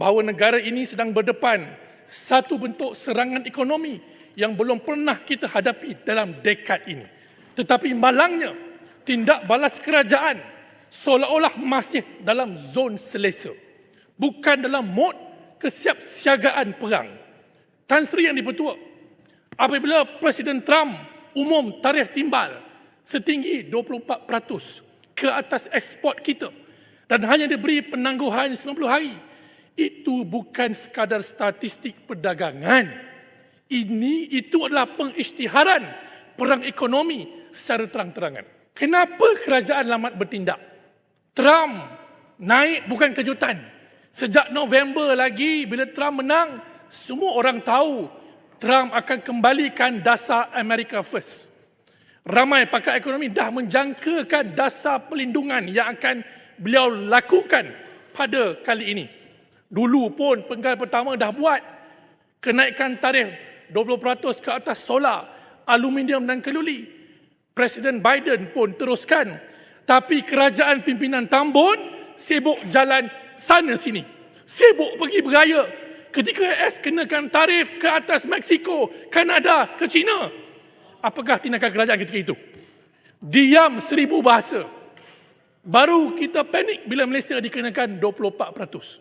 bahawa negara ini sedang berdepan satu bentuk serangan ekonomi yang belum pernah kita hadapi dalam dekad ini. Tetapi malangnya, tindak balas kerajaan seolah-olah masih dalam zon selesa. Bukan dalam mod kesiapsiagaan perang. Tan Sri yang dipertua, apabila Presiden Trump umum tarif timbal setinggi 24% ke atas ekspor kita dan hanya diberi penangguhan 90 hari, itu bukan sekadar statistik perdagangan. Ini itu adalah pengisytiharan perang ekonomi secara terang-terangan. Kenapa kerajaan lambat bertindak? Trump naik bukan kejutan. Sejak November lagi bila Trump menang, semua orang tahu Trump akan kembalikan dasar America First. Ramai pakar ekonomi dah menjangkakan dasar pelindungan yang akan beliau lakukan pada kali ini. Dulu pun penggal pertama dah buat kenaikan tarif 20% ke atas solar, aluminium dan keluli. Presiden Biden pun teruskan. Tapi kerajaan pimpinan Tambun sibuk jalan sana sini. Sibuk pergi beraya. Ketika AS kenakan tarif ke atas Mexico, Kanada, ke China. Apakah tindakan kerajaan ketika itu? Diam seribu bahasa. Baru kita panik bila Malaysia dikenakan 24%.